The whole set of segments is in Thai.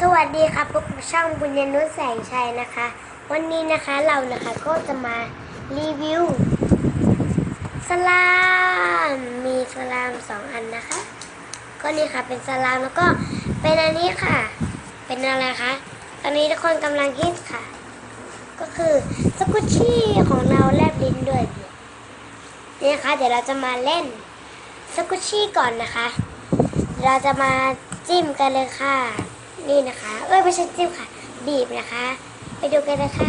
สวัสดีค่ะพบกับช่องบุญยนุชแสงชัยนะคะ วันนี้นะคะเรานะคะก็จะมารีวิวสลามมีสลามสองอันนะคะ ก็นี่ค่ะเป็นสลามแล้วก็เป็นอันนี้ค่ะ เป็นอะไรคะตอนนี้ทุกคนกำลังคิดค่ะ ก็คือสกุชชี่ของเราแลบลิ้นด้วยนี่นะคะเดี๋ยวเราจะมาเล่นสกุชชี่ก่อนนะคะ เราจะมาจิ้มกันเลยค่ะ นี่นะคะ เอ้ยไม่ใช่จิ้มค่ะ บีบนะคะ ไปดูกันเลยค่ะ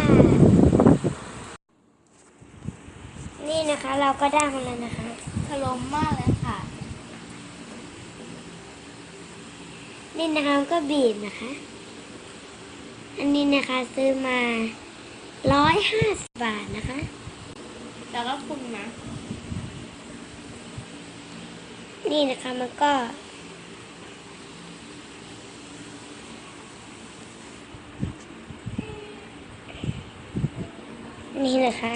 นี่นะคะเราก็ได้มาแล้วนะคะถล่มมากเลยค่ะ นี่นะคะก็บีบนะคะ อันนี้นะคะซื้อมาร้อยห้าสิบบาทนะคะแต่ก็คุณนะ นี่นะคะมันก็ นี่นะคะ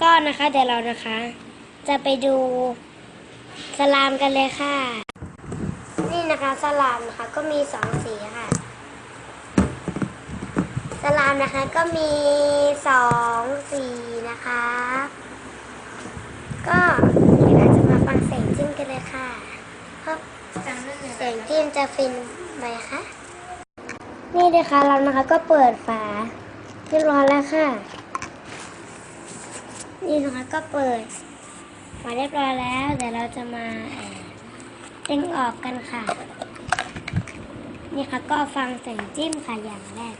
ก็นะคะเดี๋ยวเรานะคะ จะไปดูสลามกันเลยค่ะ นี่นะคะสลามนะคะก็มีสองสีค่ะ สลามนะคะก็มีสองสีนะคะ ก็เดี๋ยวเราจะมาฟังเสียงจิ้มกันเลยค่ะเพราะจำได้เลยเสียงจิ้มจะฟินไหมคะ นี่นะคะเรานะคะก็เปิดฝาเรียบร้อยแล้วค่ะ นี่นะคะก็เปิดฝาเรียบร้อยแล้ว เดี๋ยวเราจะมาเอ่อดึงออกกันค่ะ นี่ค่ะก็ฟังเสียงจิ้มค่ะอย่างแรก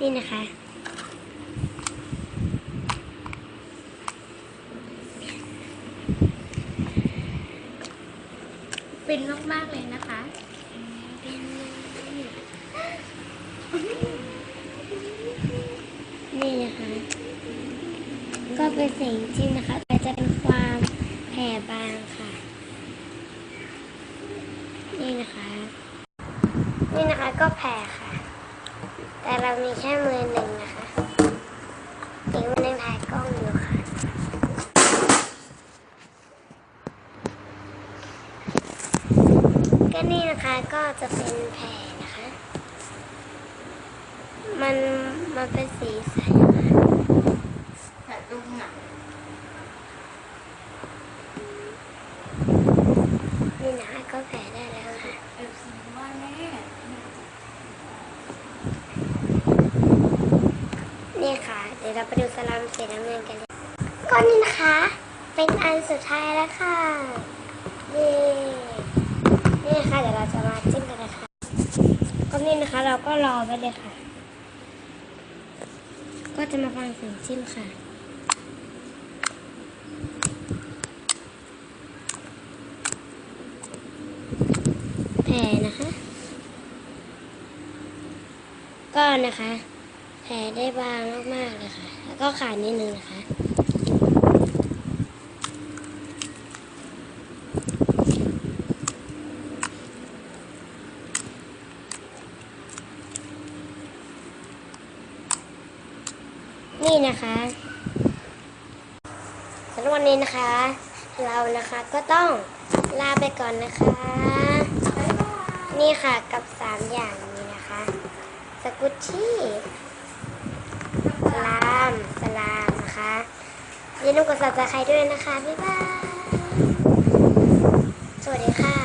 นี่นะคะฟินมาก ๆ เลยนะคะ นี่นะคะ ก็เป็นเสียงจิ้มนะคะ แต่จะเป็นความแผ่บางค่ะ นี่นะคะ นี่นะคะก็แผ่ค่ะ แต่เรามีแค่มือหนึ่งนะคะอีกมือหนึ่งถ่ายกล้องอยู่ค่ะก็นี่นะคะก็จะเป็นแผ่นะคะ มันมันเป็นสีใสค่ะ แต่ตรงหนัง นี่นะคะก็แผ่ได้แล้วค่ะ เอฟซีว่าแน่ นี่ค่ะ เดี๋ยวเราไปดูสลามสีน้ำเงินกันเลยก็นี่นะคะ เป็นอันสุดท้ายแล้วค่ะเย้นี่ค่ะเดี๋ยวเราจะมาจิ้มกันนะคะก็นี่นะคะเราก็รอไปเลยค่ะ ก็จะมาฟังเสียงจิ้มค่ะแผ่นะคะก็นะคะ แผลได้บางมากๆเลยค่ะ แล้วก็ขาดนิดนึงนะคะ นี่นะคะสำหรับวันนี้นะคะ เรานะคะก็ต้องลาไปก่อนนะคะ นี่ค่ะกับสามอย่างนี้นะคะ สกุชชี่ มสลามนะคะอย่าลืมกด subscribe ด้วยนะคะ บ๊ายบาย สวัสดีค่ะ